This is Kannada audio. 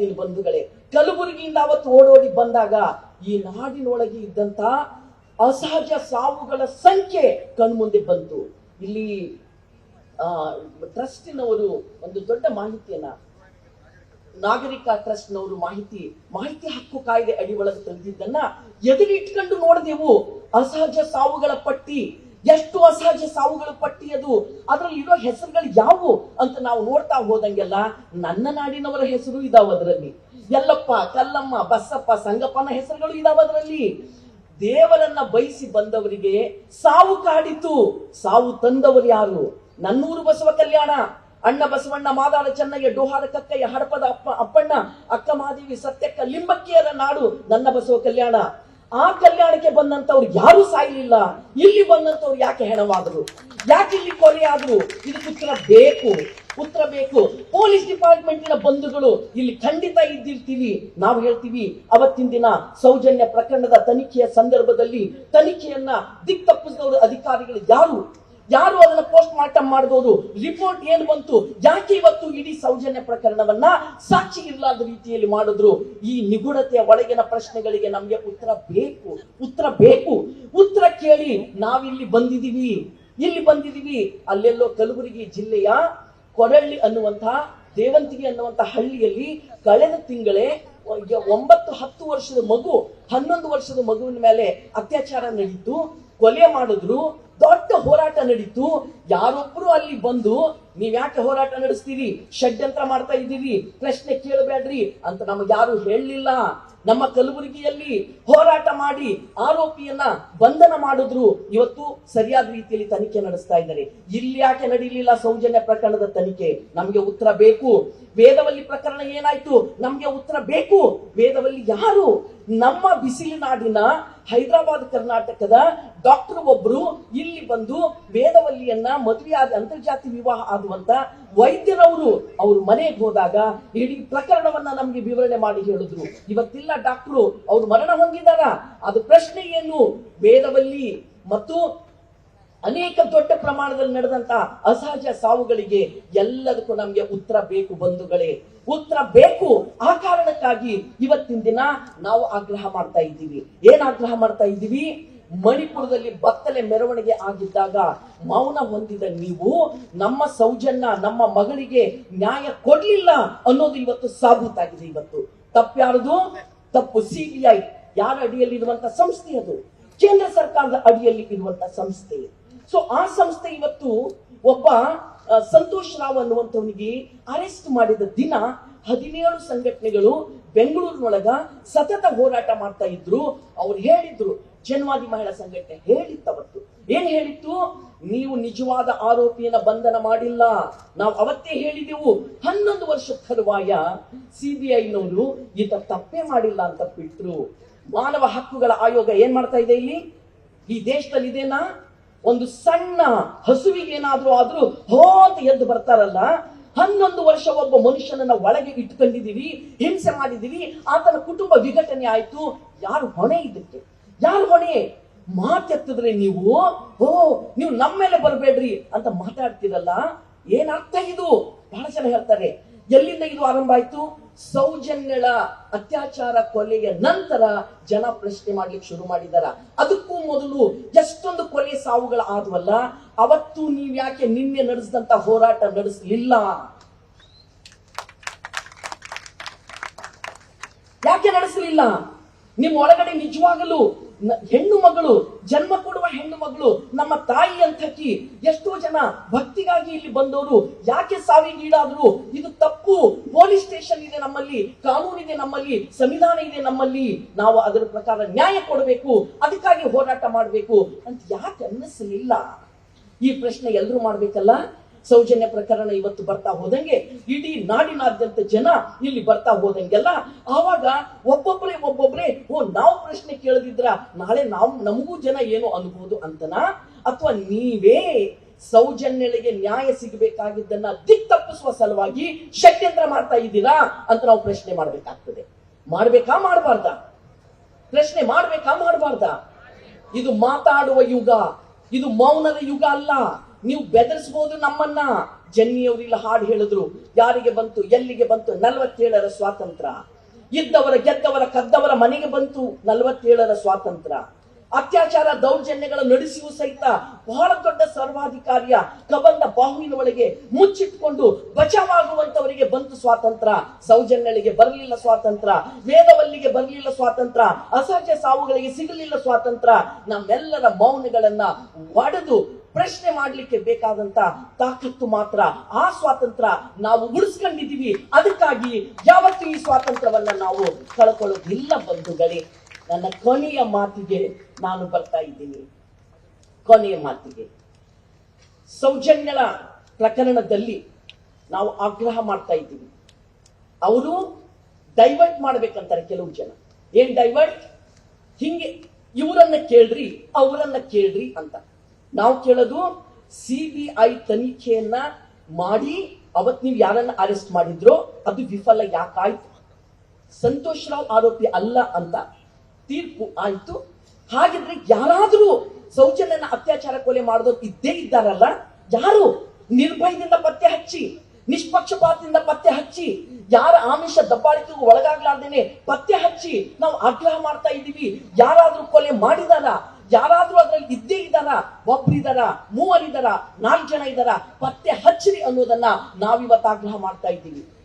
ಇದ್ದೀನಿ ಬಂಧುಗಳೇ, ಕಲಬುರಗಿಯಿಂದ ಅವತ್ತು ಓಡೋಡಿ ಬಂದಾಗ ಈ ನಾಡಿನೊಳಗೆ ಇದ್ದಂತ ಅಸಹಜ ಸಾವುಗಳ ಸಂಖ್ಯೆ ಕಣ್ಮುಂದೆ ಬಂತು. ಇಲ್ಲಿ ಟ್ರಸ್ಟಿನವರು ಒಂದು ದೊಡ್ಡ ಮಾಹಿತಿಯನ್ನ, ನಾಗರಿಕ ಟ್ರಸ್ಟ್ನವರು ಮಾಹಿತಿ ಮಾಹಿತಿ ಹಕ್ಕು ಕಾಯ್ದೆ ಅಡಿ ಒಳಗೆ ತಂದಿದ್ದನ್ನ ಎದುರಿಟ್ಕೊಂಡು ನೋಡಿದೆವು. ಅಸಹಜ ಸಾವುಗಳ ಪಟ್ಟಿ ಎಷ್ಟು ಅಸಹಜ ಸಾವುಗಳ ಪಟ್ಟಿ ಅದು. ಅದರಲ್ಲಿ ಇರೋ ಹೆಸರುಗಳು ಯಾವುವು ಅಂತ ನಾವು ನೋಡ್ತಾ ಹೋದಂಗೆಲ್ಲ ನನ್ನ ನಾಡಿನವರ ಹೆಸರು ಇದಾವ ಅದರಲ್ಲಿ. ಯಲ್ಲಪ್ಪ, ಕಲ್ಲಮ್ಮ, ಬಸಪ್ಪ, ಸಂಗಪ್ಪನ ಹೆಸರುಗಳು ಇದಾವ ಅದರಲ್ಲಿ. ದೇವರನ್ನ ಬಯಸಿ ಬಂದವರಿಗೆ ಸಾವು ಕಾಡಿತು. ಸಾವು ತಂದವರು ಯಾರು? ನನ್ನೂರು ಬಸವ ಕಲ್ಯಾಣ, ಅಣ್ಣ ಬಸವಣ್ಣ ಮಾದಾರ ಚೆನ್ನಯ್ಯ, ಡೋಹಾರ ಕಕ್ಕಯ್ಯ ಹಡಪದ ಅಪ್ಪ, ಅಪ್ಪಣ್ಣ, ಅಕ್ಕ ಮಹಾದೇವಿ ಸತ್ಯಕ್ಕ ಲಿಂಬಕ್ಕಿಯರ ನಾಡು ನನ್ನ ಬಸವ ಕಲ್ಯಾಣ. ಆ ಕಲ್ಯಾಣಕ್ಕೆ ಬಂದಂತವ್ರು ಯಾರು ಸಾಯಲಿಲ್ಲ. ಇಲ್ಲಿ ಬಂದಂತವ್ರು ಯಾಕೆ ಹೆಣವಾದ್ರು? ಯಾಕೆ ಇಲ್ಲಿ ಕೊಲೆ ಆದ್ರು? ಇದಕ್ಕೆ ಉತ್ತರ ಬೇಕು. ಉತ್ತರ ಬೇಕು. ಪೊಲೀಸ್ ಡಿಪಾರ್ಟ್ಮೆಂಟಿನ ಬಂಧುಗಳು ಇಲ್ಲಿ ಖಂಡಿತ ಇದ್ದಿರ್ತೀವಿ. ನಾವು ಹೇಳ್ತೀವಿ, ಅವತ್ತಿನ ದಿನ ಸೌಜನ್ಯ ಪ್ರಕರಣದ ತನಿಖೆಯ ಸಂದರ್ಭದಲ್ಲಿ ತನಿಖೆಯನ್ನ ದಿಕ್ತಪ್ಪಿಸಿದವರು ಅಧಿಕಾರಿಗಳು ಯಾರು? ಯಾರು ಅದನ್ನ ಪೋಸ್ಟ್ ಮಾರ್ಟಮ್ ಮಾಡಬಹುದು ರಿಪೋರ್ಟ್ ಏನು ಬಂತು? ಯಾಕೆ ಇವತ್ತು ಇಡೀ ಸೌಜನ್ಯ ಪ್ರಕರಣವನ್ನ ಸಾಕ್ಷಿ ಇರಲಾದ ರೀತಿಯಲ್ಲಿ ಮಾಡಿದ್ರು? ಈ ನಿಗೂಢತೆಯ ಒಳಗಿನ ಪ್ರಶ್ನೆಗಳಿಗೆ ನಮಗೆ ಉತ್ತರ ಬೇಕು. ಉತ್ತರ ಬೇಕು. ಉತ್ತರ ಕೇಳಿ ನಾವಿಲ್ಲಿ ಬಂದಿದೀವಿ. ಇಲ್ಲಿ ಬಂದಿದೀವಿ. ಅಲ್ಲೆಲ್ಲೋ ಕಲಬುರಗಿ ಜಿಲ್ಲೆಯ ಕೊರಳ್ಳಿ ಅನ್ನುವಂತಹ ದೇವಂತಿಗೆ ಅನ್ನುವಂತಹ ಹಳ್ಳಿಯಲ್ಲಿ ಕಳೆದ ತಿಂಗಳೇ ಒಂಬತ್ತು ಹತ್ತು ವರ್ಷದ ಮಗು, ಹನ್ನೊಂದು ವರ್ಷದ ಮಗುವಿನ ಮೇಲೆ ಅತ್ಯಾಚಾರ ನಡೀತು ಕೊಲೆ ಮಾಡಿದ್ರು. ದೊಡ್ಡ ಹೋರಾಟ ನಡೀತು. ಯಾರೊಬ್ರು ಅಲ್ಲಿ ಬಂದು, ನೀವ್ ಯಾಕೆ ಹೋರಾಟ ನಡೆಸ್ತೀರಿ? ಷಡ್ಯಂತ್ರ ಮಾಡ್ತಾ ಇದ್ದೀರಿ. ಪ್ರಶ್ನೆ ಕೇಳಬೇಡ್ರಿ ಅಂತ ನಮಗೆ ಯಾರು ಹೇಳಲಿಲ್ಲ. ನಮ್ಮ ಕಲಬುರಗಿಯಲ್ಲಿ ಹೋರಾಟ ಮಾಡಿ ಆರೋಪಿಯನ್ನ ಬಂಧನ ಮಾಡಿದ್ರು. ಇವತ್ತು ಸರಿಯಾದ ರೀತಿಯಲ್ಲಿ ತನಿಖೆ ನಡೆಸ್ತಾ ಇದ್ದಾರೆ. ಇಲ್ಲಿ ಯಾಕೆ ನಡೀಲಿಲ್ಲ ಸೌಜನ್ಯ ಪ್ರಕರಣದ ತನಿಖೆ? ನಮ್ಗೆ ಉತ್ತರ ಬೇಕು. ವೇದವಲ್ಲಿ ಪ್ರಕರಣ ಏನಾಯ್ತು? ನಮ್ಗೆ ಉತ್ತರ ಬೇಕು. ವೇದವಲ್ಲಿ ಯಾರು ನಮ್ಮ ಬಿಸಿಲಿನಾಡಿನ ಹೈದರಾಬಾದ್ ಕರ್ನಾಟಕದ ಡಾಕ್ಟರ್ ಒಬ್ರು ಇಲ್ಲಿ ಬಂದು ವೇದವಲ್ಲಿಯನ್ನ ಮದುವೆಯಾದ ಅಂತರ್ಜಾತಿ ವಿವಾಹ ಆಗುವಂತ ವೈದ್ಯರವರು ಅವ್ರ ಮನೆಗೆ ಹೋದಾಗ ಇಡೀ ಪ್ರಕರಣವನ್ನ ನಮ್ಗೆ ವಿವರಣೆ ಮಾಡಿ ಹೇಳಿದ್ರು. ಇವತ್ತಿಲ್ಲ ಡಾಕ್ಟ್ರು, ಅವ್ರು ಮರಣ ಹೊಂದಿದಾರ. ಅದು ಪ್ರಶ್ನೆ ಏನು? ವೇದವಲ್ಲಿ ಮತ್ತು ಅನೇಕ ದೊಡ್ಡ ಪ್ರಮಾಣದಲ್ಲಿ ನಡೆದಂತ ಅಸಹಜ ಸಾವುಗಳಿಗೆ ಎಲ್ಲದಕ್ಕೂ ನಮ್ಗೆ ಉತ್ತರ ಬೇಕು ಬಂಧುಗಳೇ. ಉತ್ತರ ಬೇಕು ಆ ಕಾರಣಕ್ಕಾಗಿ ಇವತ್ತಿನ ದಿನ ನಾವು ಆಗ್ರಹ ಮಾಡ್ತಾ ಇದ್ದೀವಿ. ಏನ್ ಆಗ್ರಹ ಮಾಡ್ತಾ ಇದ್ದೀವಿ? ಮಣಿಪುರದಲ್ಲಿ ಬತ್ತಲೆ ಮೆರವಣಿಗೆ ಆಗಿದ್ದಾಗ ಮೌನ ಹೊಂದಿದ ನೀವು ನಮ್ಮ ಸೌಜನ್ಯ, ನಮ್ಮ ಮಗಳಿಗೆ ನ್ಯಾಯ ಕೊಡ್ಲಿಲ್ಲ ಅನ್ನೋದು ಇವತ್ತು ಸಾಬೀತಾಗಿದೆ ಇವತ್ತು. ತಪ್ಪ್ಯಾರದು? ತಪ್ಪು ಸಿಬಿಐ. ಯಾರ ಅಡಿಯಲ್ಲಿ ಇರುವಂತ ಸಂಸ್ಥೆ ಅದು? ಕೇಂದ್ರ ಸರ್ಕಾರದ ಅಡಿಯಲ್ಲಿ ಇರುವಂತ ಸಂಸ್ಥೆ. ಸೊ ಆ ಸಂಸ್ಥೆ ಇವತ್ತು ಒಬ್ಬ ಸಂತೋಷ್ ರಾವ್ ಅನ್ನುವಂಥವನಿಗೆ ಅರೆಸ್ಟ್ ಮಾಡಿದ ದಿನ ಹದಿನೇಳು ಸಂಘಟನೆಗಳು ಬೆಂಗಳೂರಿನೊಳಗ ಸತತ ಹೋರಾಟ ಮಾಡ್ತಾ ಇದ್ರು. ಅವ್ರು ಹೇಳಿದ್ರು, ಜನ್ವಾದಿ ಮಹಿಳಾ ಸಂಘಟನೆ ಹೇಳಿತ್ತು ಅವತ್ತು. ಏನ್ ಹೇಳಿತ್ತು? ನೀವು ನಿಜವಾದ ಆರೋಪಿಯನ್ನ ಬಂಧನ ಮಾಡಿಲ್ಲ. ನಾವು ಅವತ್ತೇ ಹೇಳಿದೆವು. ಹನ್ನೊಂದು ವರ್ಷ ತರುವಾಯ ಸಿಬಿಐನವರು ಈತ ತಪ್ಪೇ ಮಾಡಿಲ್ಲ ಅಂತ ಬಿಟ್ರು. ಮಾನವ ಹಕ್ಕುಗಳ ಆಯೋಗ ಏನ್ ಮಾಡ್ತಾ ಇದೆ ಇಲ್ಲಿ? ಈ ದೇಶದಲ್ಲಿ ಇದೇನಾ ಒಂದು ಸಣ್ಣ ಹಸುವಿಗೆ ಏನಾದ್ರೂ ಆದ್ರೂ ಹೋ ಅಂತ ಎದ್ದು ಬರ್ತಾರಲ್ಲ, ಹನ್ನೊಂದು ವರ್ಷ ಒಬ್ಬ ಮನುಷ್ಯನನ್ನ ಒಳಗೆ ಇಟ್ಕೊಂಡಿದೀವಿ ಹಿಂಸೆ ಮಾಡಿದೀವಿ ಆತನ ಕುಟುಂಬ ವಿಘಟನೆ ಆಯ್ತು. ಯಾರು ಹೊಣೆ ಇದಕ್ಕೆ? ಯಾರು ಹೊಣೆ? ಮಾತೆತ್ತಿದ್ರೆ ನೀವು, ಓ, ನೀವು ನಮ್ಮ ಮೇಲೆ ಬರಬೇಡ್ರಿ ಅಂತ ಮಾತಾಡ್ತೀರಲ್ಲ. ಏನರ್ಥ ಇದು? ಬಹಳ ಜನ ಹೇಳ್ತಾರೆ, ಎಲ್ಲಿಂದ ಇದು ಆರಂಭ ಆಯ್ತು? ಸೌಜನ್ಯಗಳ ಅತ್ಯಾಚಾರ ಕೊಲೆಯ ನಂತರ ಜನ ಪ್ರಶ್ನೆ ಮಾಡ್ಲಿಕ್ಕೆ ಶುರು ಮಾಡಿದಾರ. ಅದಕ್ಕೂ ಮೊದಲು ಸಾವುಗಳ ಆದ್ವಲ್ಲ ಅವತ್ತು ನೀವ್ ಯಾಕೆ ನಿನ್ನೆ ನಡೆಸಿದಂತ ಹೋರಾಟ ನಡೆಸಲಿಲ್ಲ? ಯಾಕೆ ನಡೆಸಲಿಲ್ಲ? ನಿಮ್ಮ ಒಳಗಡೆ ನಿಜವಾಗಲು ಹೆಣ್ಣು ಮಗಳು, ಜನ್ಮ ಕೊಡುವ ಹೆಣ್ಣು ಮಗಳು, ನಮ್ಮ ತಾಯಿ ಅಂತಕಿ ಎಷ್ಟೋ ಜನ ಭಕ್ತಿಗಾಗಿ ಇಲ್ಲಿ ಬಂದವರು, ಯಾಕೆ ಸಾವಿಗೀಡಾದ್ರು ಇದು ತಪ್ಪು. ಪೊಲೀಸ್ ಸ್ಟೇಷನ್ ಇದೆ ನಮ್ಮಲ್ಲಿ ಕಾನೂನಿದೆ ನಮ್ಮಲ್ಲಿ, ಸಂವಿಧಾನ ಇದೆ ನಮ್ಮಲ್ಲಿ. ನಾವು ಅದರ ಪ್ರಕಾರ ನ್ಯಾಯ ಕೊಡಬೇಕು, ಅದಕ್ಕಾಗಿ ಹೋರಾಟ ಮಾಡಬೇಕು. ಅಂತ ಯಾಕೆ ಅನ್ನಿಸಲಿಲ್ಲ? ಈ ಪ್ರಶ್ನೆ ಎಲ್ಲರೂ ಮಾಡ್ಬೇಕಲ್ಲ? ಸೌಜನ್ಯ ಪ್ರಕರಣ ಇವತ್ತು ಬರ್ತಾ ಹೋದಂಗೆ ಇಡೀ ನಾಡಿನಾದ್ಯಂತ ಜನ ಇಲ್ಲಿ ಬರ್ತಾ ಹೋದಂಗೆಲ್ಲ ಆವಾಗ ಒಬ್ಬೊಬ್ಬರೇ ಒಬ್ಬೊಬ್ಬರೇ ಓ, ನಾವು ಪ್ರಶ್ನೆ ಕೇಳದಿದ್ರ ನಾಳೆ ನಾವು, ನಮಗೂ ಜನ ಏನು ಅನ್ಬೋದು ಅಂತನಾ? ಅಥವಾ ನೀವೇ ಸೌಜನ್ಯಳಿಗೆ ನ್ಯಾಯ ಸಿಗಬೇಕಾಗಿದ್ದನ್ನ ದಿಕ್ತಪ್ಪಿಸುವ ಸಲುವಾಗಿ ಷಡ್ಯಂತ್ರ ಮಾಡ್ತಾ ಇದ್ದೀರಾ ಅಂತ ನಾವು ಪ್ರಶ್ನೆ ಮಾಡ್ಬೇಕಾಗ್ತದೆ. ಮಾಡ್ಬೇಕಾ ಮಾಡಬಾರ್ದ? ಪ್ರಶ್ನೆ ಮಾಡ್ಬೇಕಾ ಮಾಡಬಾರ್ದ? ಇದು ಮಾತಾಡುವ ಯುಗ, ಇದು ಮೌನದ ಯುಗ ಅಲ್ಲ. ನೀವು ಬೆದರಿಸಬಹುದು ನಮ್ಮನ್ನ. ಜನ್ನಿಯವರಿಲ್ಲ ಹಾಡು ಹೇಳಿದ್ರು. ಯಾರಿಗೆ ಬಂತು, ಎಲ್ಲಿಗೆ ಬಂತು, ನಲವತ್ತೇಳರ ಸ್ವಾತಂತ್ರ್ಯ ಇದ್ದವರ, ಗೆದ್ದವರ, ಕದ್ದವರ ಮನೆಗೆ ಬಂತು, ನಲವತ್ತೇಳರ ಸ್ವಾತಂತ್ರ್ಯ ಅತ್ಯಾಚಾರ, ದೌರ್ಜನ್ಯಗಳ ನಡೆಸಿಯೂ ಸಹಿತ ಬಹಳ ದೊಡ್ಡ ಸರ್ವಾಧಿಕಾರಿಯ ಕಬಂದ ಬಾಹುವಿನ ಒಳಗೆ ಮುಚ್ಚಿಟ್ಕೊಂಡು ಬಚಾವಾಗುವಂತವರಿಗೆ ಬಂತು ಸ್ವಾತಂತ್ರ್ಯ ಸೌಜನ್ಯಗಳಿಗೆ ಬರಲಿಲ್ಲ ಸ್ವಾತಂತ್ರ್ಯ ವೇದವಲ್ಲಿಗೆ ಬರಲಿಲ್ಲ ಸ್ವಾತಂತ್ರ್ಯ ಅಸಹಜ ಸಾವುಗಳಿಗೆ ಸಿಗಲಿಲ್ಲ ಸ್ವಾತಂತ್ರ್ಯ ನಮ್ಮೆಲ್ಲರ ಮೌನಗಳನ್ನ ಒಡೆದು ಪ್ರಶ್ನೆ ಮಾಡ್ಲಿಕ್ಕೆ ಬೇಕಾದಂತ ತಾಕತ್ತು ಮಾತ್ರ, ಆ ಸ್ವಾತಂತ್ರ್ಯ ನಾವು ಉಳಿಸ್ಕೊಂಡಿದೀವಿ ಅದಕ್ಕಾಗಿ ಯಾವತ್ತೂ ಈ ಸ್ವಾತಂತ್ರ್ಯವನ್ನ ನಾವು ಕಳ್ಕೊಳ್ಳೋದಿಲ್ಲ ಬಂಧುಗಳೇ. ನನ್ನ ಕೊನೆಯ ಮಾತಿಗೆ ನಾನು ಬರ್ತಾ ಇದ್ದೀನಿ. ಕೊನೆಯ ಮಾತಿಗೆ. ಸೌಜನ್ಯಗಳ ಪ್ರಕರಣದಲ್ಲಿ ನಾವು ಆಗ್ರಹ ಮಾಡ್ತಾ ಇದ್ದೀವಿ. ಅವರು ಡೈವರ್ಟ್ ಮಾಡ್ಬೇಕಂತಾರೆ ಕೆಲವು ಜನ. ಏನ್ ಡೈವರ್ಟ್? ಹಿಂಗೆ ಇವರನ್ನ ಕೇಳ್ರಿ, ಅವರನ್ನ ಕೇಳ್ರಿ ಅಂತ. ನಾವು ಕೇಳೋದು ಸಿಬಿಐ ತನಿಖೆಯನ್ನ ಮಾಡಿ, ಅವತ್ ನೀವು ಯಾರನ್ನ ಅರೆಸ್ಟ್ ಮಾಡಿದ್ರೋ ಅದು ವಿಫಲ ಯಾಕಾಯ್ತು? ಸಂತೋಷ್ ರಾವ್ ಆರೋಪಿ ಅಲ್ಲ ಅಂತ ತೀರ್ಪು ಆಯ್ತು. ಹಾಗಿದ್ರೆ ಯಾರಾದರೂ ಸೌಜನ್ಯನ ಅತ್ಯಾಚಾರ ಕೊಲೆ ಮಾಡೋದು ಇದ್ದೇ ಇದ್ದಾರಲ್ಲ, ಯಾರು ನಿರ್ಭಯದಿಂದ ಪತ್ತೆ ಹಚ್ಚಿ ನಿಷ್ಪಕ್ಷಪಾತದಿಂದ ಪತ್ತೆ ಹಚ್ಚಿ, ಯಾರ ಆಮಿಷ ದಬ್ಬಾಳಿಕೆಗೂ ಒಳಗಾಗ್ಲಾರ್ದೇನೆ ಪತ್ತೆ ಹಚ್ಚಿ ನಾವು ಆಗ್ರಹ ಮಾಡ್ತಾ ಇದ್ದೀವಿ ಯಾರಾದ್ರೂ ಕೊಲೆ ಮಾಡಿದಾರ? ಯಾರಾದ್ರೂ ಅದ್ರಲ್ಲಿ ಇದ್ದೇ ಇದ್ದಾರ? ಒಬ್ರಿದಾರ ಮೂವರಿದಾರ ನಾಲ್ಕು ಜನ ಇದ್ದಾರ? ಪತ್ತೆ ಹಚ್ಚಿರಿ ಅನ್ನೋದನ್ನ ನಾವಿವತ್ತು ಆಗ್ರಹ ಮಾಡ್ತಾ ಇದ್ದೀವಿ.